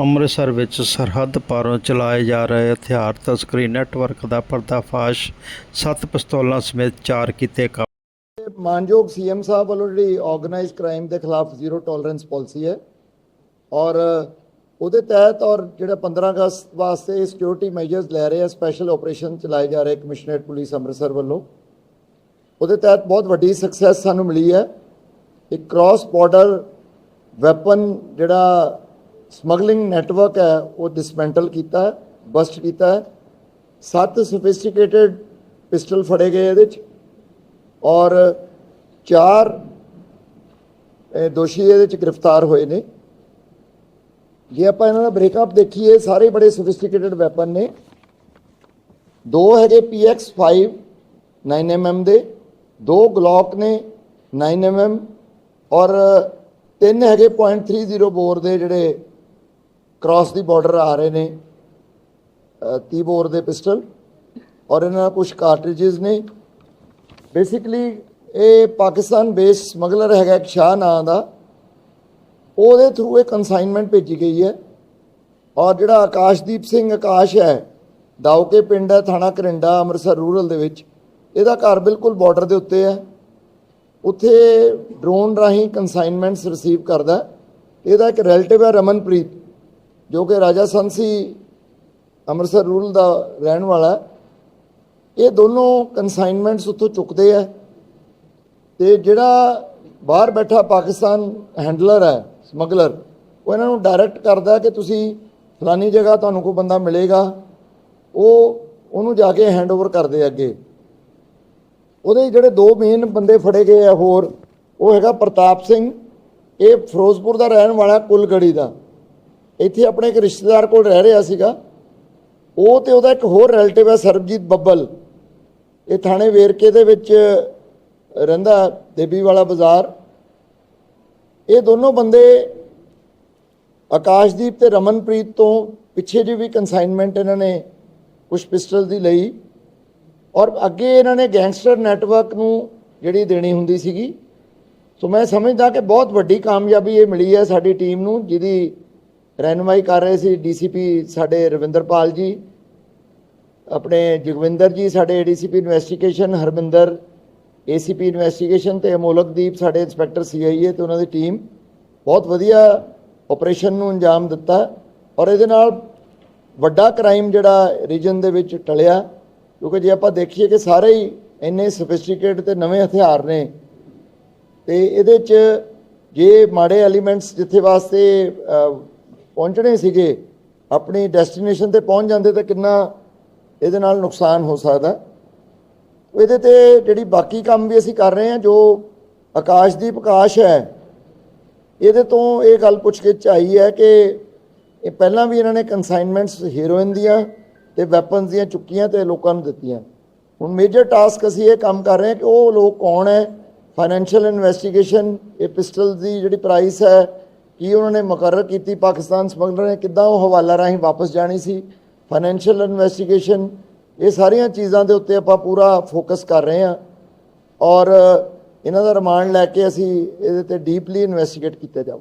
ਅੰਮ੍ਰਿਤਸਰ ਵਿੱਚ ਸਰਹੱਦ ਪਾਰੋਂ ਚਲਾਏ ਜਾ ਰਹੇ ਹਥਿਆਰ ਤਸਕਰੀ ਨੈਟਵਰਕ ਦਾ ਪਰਦਾਫਾਸ਼, ਸੱਤ ਪਿਸਤੌਲਾਂ ਸਮੇਤ ਚਾਰ ਕੀਤੇ ਕਾਬੂ। ਮਾਨਯੋਗ ਸੀਐਮ ਸਾਹਿਬ ਵੱਲੋਂ ਜਿਹੜੀ ਆਰਗੇਨਾਈਜ਼ ਕ੍ਰਾਈਮ ਦੇ ਖਿਲਾਫ ਜ਼ੀਰੋ ਟੋਲਰੈਂਸ ਪਾਲਿਸੀ ਹੈ ਔਰ ਉਹਦੇ ਤਹਿਤ ਔਰ ਜਿਹੜਾ 15 ਅਗਸਤ ਵਾਸਤੇ ਸਿਕਿਉਰਿਟੀ ਮੈਜਰਸ ਲੈ ਰਹੇ ਆ ਸਪੈਸ਼ਲ ਆਪਰੇਸ਼ਨ ਚਲਾਏ ਜਾ ਰਹੇ ਕਮਿਸ਼ਨਰੇਟ ਪੁਲਿਸ ਅੰਮ੍ਰਿਤਸਰ ਵੱਲੋਂ। ਉਹਦੇ ਤਹਿਤ ਬਹੁਤ ਵੱਡੀ ਸਕਸੈਸ ਸਾਨੂੰ ਮਿਲੀ ਹੈ। ਇੱਕ ਕ੍ਰਾਸ ਬਾਰਡਰ ਵੈਪਨ ਜਿਹੜਾ ਸਮਗਲਿੰਗ ਨੈਟਵਰਕ ਹੈ, ਉਹ ਡਿਸਮੈਂਟਲ ਕੀਤਾ ਬਸਟ ਕੀਤਾ ਹੈ। ਸੱਤ ਸੋਫਿਸਟੀਕੇਟਿਡ ਪਿਸਟਲ ਫੜੇ ਗਏ ਇਹਦੇ 'ਚ ਔਰ ਚਾਰ ਦੋਸ਼ੀ ਇਹਦੇ ਚ ਗ੍ਰਿਫਤਾਰ ਹੋਏ ਨੇ। ਜੇ ਆਪਾਂ ਇਹਨਾਂ ਦਾ ਬ੍ਰੇਕਅਪ ਦੇਖੀਏ, ਸਾਰੇ ਬੜੇ ਸੋਫਿਸਟੀਕੇਟਡ ਵੈਪਨ ਨੇ। ਦੋ ਹੈਗੇ PX5 9mm ਦੇ, ਦੋ ਗਲੌਕ ਨੇ 9mm ਔਰ ਤਿੰਨ ਹੈਗੇ .30 ਬੋਰ ਦੇ ਜਿਹੜੇ ਕ੍ਰਾਸ ਦੀ ਬਾਰਡਰ ਆ ਰਹੇ ਨੇ 30 ਬੋਰ ਦੇ ਪਿਸਟਲ ਔਰ ਇਹਨਾਂ ਨਾਲ ਕੁਝ ਕਾਰਟ੍ਰਿਜਸ ਨੇ। ਬੇਸਿਕਲੀ ਇਹ ਪਾਕਿਸਤਾਨ ਬੇਸ ਸਮਗਲਰ ਹੈਗਾ ਇੱਕ ਸ਼ਾਹ ਨਾਂ ਦਾ। ਉਹਦੇ ਥਰੂ ਇਹ ਕਨਸਾਈਨਮੈਂਟ ਭੇਜੀ ਗਈ ਹੈ। ਔਰ ਜਿਹੜਾ ਆਕਾਸ਼ਦੀਪ ਸਿੰਘ ਆਕਾਸ਼ ਹੈ ਦਾਉਕੇ ਪਿੰਡ ਹੈ, ਥਾਣਾ ਕਰਿੰਡਾ, ਅੰਮ੍ਰਿਤਸਰ ਰੂਰਲ ਦੇ ਵਿੱਚ, ਇਹਦਾ ਘਰ ਬਿਲਕੁਲ ਬਾਰਡਰ ਦੇ ਉੱਤੇ ਹੈ। ਉੱਥੇ ਡਰੋਨ ਰਾਹੀਂ ਕਨਸਾਈਨਮੈਂਟਸ ਰਿਸੀਵ ਕਰਦਾ ਇਹਦਾ ਇੱਕ ਰਿਲੇਟਿਵ ਹੈ ਰਮਨਪ੍ਰੀਤ। ਜੋ ਕਿ ਰਾਜਾ ਸੰਸੀ ਅੰਮ੍ਰਿਤਸਰ ਰੂਰਲ ਦਾ ਰਹਿਣ ਵਾਲਾ ਇਹ ਦੋਨੋਂ ਕਨਸਾਈਨਮੈਂਟਸ ਉੱਥੋਂ ਚੁੱਕਦੇ ਆ ਤੇ ਜਿਹੜਾ ਬਾਹਰ ਬੈਠਾ ਪਾਕਿਸਤਾਨ ਹੈਂਡਲਰ ਹੈ ਸਮਗਲਰ ਉਹ ਇਹਨਾਂ ਨੂੰ ਡਾਇਰੈਕਟ ਕਰਦਾ ਕਿ ਤੁਸੀਂ ਫਲਾਨੀ ਜਗ੍ਹਾ ਤੁਹਾਨੂੰ ਕੋਈ ਬੰਦਾ ਮਿਲੇਗਾ, ਉਹ ਉਹਨੂੰ ਜਾ ਕੇ ਹੈਂਡਓਵਰ ਕਰਦੇ ਅੱਗੇ। ਉਹਦੇ ਜਿਹੜੇ ਦੋ ਮੇਨ ਬੰਦੇ ਫੜੇ ਗਏ ਆ ਹੋਰ, ਉਹ ਹੈਗਾ ਪ੍ਰਤਾਪ ਸਿੰਘ, ਇਹ ਫਿਰੋਜ਼ਪੁਰ ਦਾ ਰਹਿਣ ਵਾਲਾ ਕੁਲਗੜੀ ਦਾ। ਇੱਥੇ ਆਪਣੇ ਇੱਕ ਰਿਸ਼ਤੇਦਾਰ ਕੋਲ ਰਹਿ ਰਿਹਾ ਸੀਗਾ। ਉਹ ਤੇ ਉਹਦਾ ਇੱਕ ਹੋਰ ਰਿਲੇਟਿਵ ਹੈ, ਸਰਬਜੀਤ ਬੱਬਲ। ਇਹ ਥਾਣੇ ਵੇਰਕੇ ਦੇ ਵਿੱਚ ਰਹਿੰਦਾ, ਦੇਬੀ ਵਾਲਾ ਬਾਜ਼ਾਰ। ਇਹ ਦੋਨੋਂ ਬੰਦੇ ਆਕਾਸ਼ਦੀਪ ਤੇ ਰਮਨਪ੍ਰੀਤ ਤੋਂ ਪਿੱਛੇ ਜੀ ਵੀ ਕਨਸਾਈਨਮੈਂਟ ਇਹਨਾਂ ਨੇ ਕੁਝ ਪਿਸਟਲ ਦੀ ਲਈ। ਔਰ ਅੱਗੇ ਇਹਨਾਂ ਨੇ ਗੈਂਗਸਟਰ ਨੈਟਵਰਕ ਨੂੰ ਜਿਹੜੀ ਦੇਣੀ ਹੁੰਦੀ ਸੀਗੀ। ਸੋ ਮੈਂ ਸਮਝਦਾ ਕਿ ਬਹੁਤ ਵੱਡੀ ਕਾਮਯਾਬੀ ਇਹ ਮਿਲੀ ਹੈ ਸਾਡੀ ਟੀਮ ਨੂੰ, ਜਿਹਦੀ ਰਹਿਨੁਮਾਈ ਕਰ ਰਹੇ ਸੀ ਡੀਸੀਪੀ ਸਾਡੇ ਰਵਿੰਦਰਪਾਲ ਜੀ, ਆਪਣੇ ਜਗਵਿੰਦਰ ਜੀ ਸਾਡੇ ADCP investigation, Harminder ACP investigation ਤੇ ਅਮੋਲਕਦੀਪ ਸਾਡੇ ਇੰਸਪੈਕਟਰ ਸੀਆਈਏ ਤੇ ਉਹਨਾਂ ਦੀ ਟੀਮ ਬਹੁਤ ਵਧੀਆ ਆਪਰੇਸ਼ਨ ਨੂੰ ਅੰਜਾਮ ਦਿੱਤਾ ਔਰ ਇਹਦੇ ਨਾਲ ਵੱਡਾ ਕ੍ਰਾਈਮ ਜਿਹੜਾ ਰੀਜਨ ਦੇ ਵਿੱਚ ਟਲਿਆ, ਕਿਉਂਕਿ ਜੇ ਆਪਾਂ ਦੇਖੀਏ ਕਿ ਸਾਰੇ ਹੀ ਇੰਨੇ ਸਫਿਸਟੀਕੇਟ ਤੇ ਨਵੇਂ ਹਥਿਆਰ ਨੇ ਤੇ ਇਹਦੇ 'ਚ ਜੇ ਮਾੜੇ ਐਲੀਮੈਂਟਸ ਜਿੱਥੇ ਵਾਸਤੇ ਪਹੁੰਚਣੇ ਸੀਗੇ, ਆਪਣੀ ਡੈਸਟੀਨੇਸ਼ਨ ਤੇ ਪਹੁੰਚ ਜਾਂਦੇ ਤਾਂ ਕਿੰਨਾ ਇਹਦੇ ਨਾਲ ਨੁਕਸਾਨ ਹੋ ਸਕਦਾ। ਇਹਦੇ ਤੇ ਜਿਹੜੀ ਬਾਕੀ ਕੰਮ ਵੀ ਅਸੀਂ ਕਰ ਰਹੇ ਹਾਂ, ਜੋ ਆਕਾਸ਼ਦੀਪ ਆਕਾਸ਼ ਹੈ, ਇਹਦੇ ਤੋਂ ਇਹ ਗੱਲ ਪੁੱਛ ਕੇ ਚਾਹੀ ਹੈ ਕਿ ਇਹ ਪਹਿਲਾਂ ਵੀ ਇਹਨਾਂ ਨੇ ਕਨਸਾਈਨਮੈਂਟਸ ਹੀਰੋਇਨ ਦੀਆਂ ਤੇ ਵੈਪਨਸ ਦੀਆਂ ਚੁੱਕੀਆਂ ਤੇ ਲੋਕਾਂ ਨੂੰ ਦਿੱਤੀਆਂ। ਹੁਣ ਮੇਜਰ ਟਾਸਕ ਅਸੀਂ ਇਹ ਕੰਮ ਕਰ ਰਹੇ ਹਾਂ ਕਿ ਉਹ ਲੋਕ ਕੌਣ ਹੈ? ਫਾਈਨੈਂਸ਼ੀਅਲ ਇਨਵੈਸਟੀਗੇਸ਼ਨ ਇਹ ਪਿਸਟਲ ਦੀ ਜਿਹੜੀ ਪ੍ਰਾਈਸ ਹੈ ਕੀ ਉਹਨਾਂ ਨੇ ਮੁਕਰਰ ਕੀਤੀ? ਪਾਕਿਸਤਾਨ ਸਮਗਲਰ ਨੇ ਕਿੱਦਾਂ ਉਹ ਹਵਾਲਾ ਰਾਹੀਂ ਵਾਪਸ ਜਾਣੀ ਸੀ? ਫਾਈਨੈਂਸ਼ੀਅਲ ਇਨਵੈਸਟੀਗੇਸ਼ਨ ਇਹ ਸਾਰੀਆਂ ਚੀਜ਼ਾਂ ਦੇ ਉੱਤੇ ਆਪਾਂ ਪੂਰਾ ਫੋਕਸ ਕਰ ਰਹੇ ਹਾਂ। ਔਰ ਇਹਨਾਂ ਦਾ ਰਿਮਾਂਡ ਲੈ ਕੇ ਅਸੀਂ ਇਹਦੇ ਤੇ ਡੀਪਲੀ ਇਨਵੈਸਟੀਗੇਟ ਕੀਤਾ ਜਾਊ।